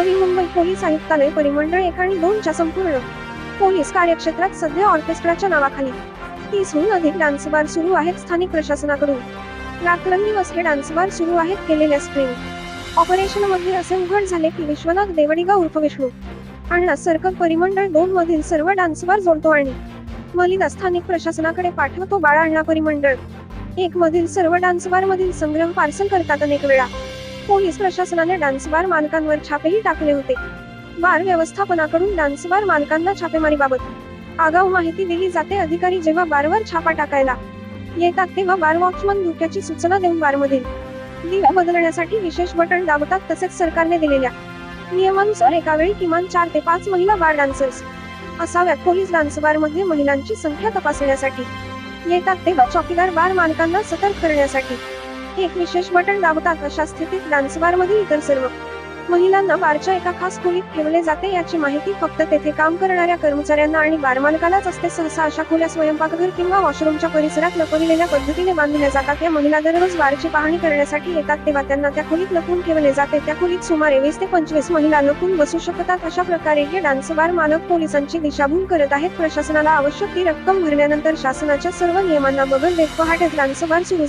Navi Mumbai police आयुक्तालय परिमंडळ एक आणि दोनच्या संपूर्ण पोलीस कार्यक्षेत्रात सध्या ऑर्केस्ट्राच्या नावाखाली. तीसहून अधिक डान्स बार सुरू आहेत स्थानिक प्रशासनाकडून. रात्रंदिवस हे डान्स बार सुरू आहेत केलेल्या स्प्रिंग ऑपरेशनमध्ये असे उघड झाले की विश्वनाथ देवडिगा उर्फ विष्णू. अण्णा सर्कल परिमंडळ दोन मधील सर्व डान्स बार जोडतो आणि मलिदा स्थानिक प्रशासनाकडे पाठवतो बाळा अण्णा परिमंडळ. एक मधील सर्व डान्स बार मधील संग्रह पार्सल करतात अनेक वेळा. पोलीस प्रशासनाने डान्स बार मालकांवर छापेही टाकले होते. बार व्यवस्थापनाकडून डान्स बार मालकांना छापेमारीबाबत आगाऊ माहिती दिली जाते. अधिकारी जेव्हा बारवर छापा टाकायला येतात तेव्हा बार वॉचमन धोक्याची सूचना देऊन बारमधील दिव्या बदलण्यासाठी विशेष बटन दाबतात. तसेच सरकारने दिलेल्या नियमानुसार एका वेळी किमान चार ते पाच महिला बार डान्सर्स असाव्यात. पोलीस डान्स बारमध्ये महिलांची संख्या तपासण्यासाठी येतात तेव्हा चौकीदार बार मालकांना सतर्क करण्यासाठी एक विशेष बटन दाबतात अशा स्थितीत डान्स बार मधील इतर सर्व महिलांना बारच्या एका खास खोलीत ठेवले जाते याची माहिती फक्त तेथे काम करणाऱ्या कर्मचाऱ्यांना आणि बारमालकालाच असते. सहसा अशा खोल्या स्वयंपाकघर किंवा वॉशरूमच्या परिसरात लपविलेल्या पद्धतीने बांधल्या जातात. या महिला दररोज बारची पाहणी करण्यासाठी येतात तेव्हा त्यांना त्या खोलीत लपून ठेवले जाते. त्या खोलीत सुमारे वीस ते पंचवीस महिला लपून बसू शकतात. अशा प्रकारे हे डान्स बार मालक पोलिसांची दिशाभूल करत आहेत. प्रशासनाला आवश्यक ती रक्कम भरल्यानंतर शासनाच्या सर्व नियमांना बगल देत पहाटे डान्स बार सुरू झाले.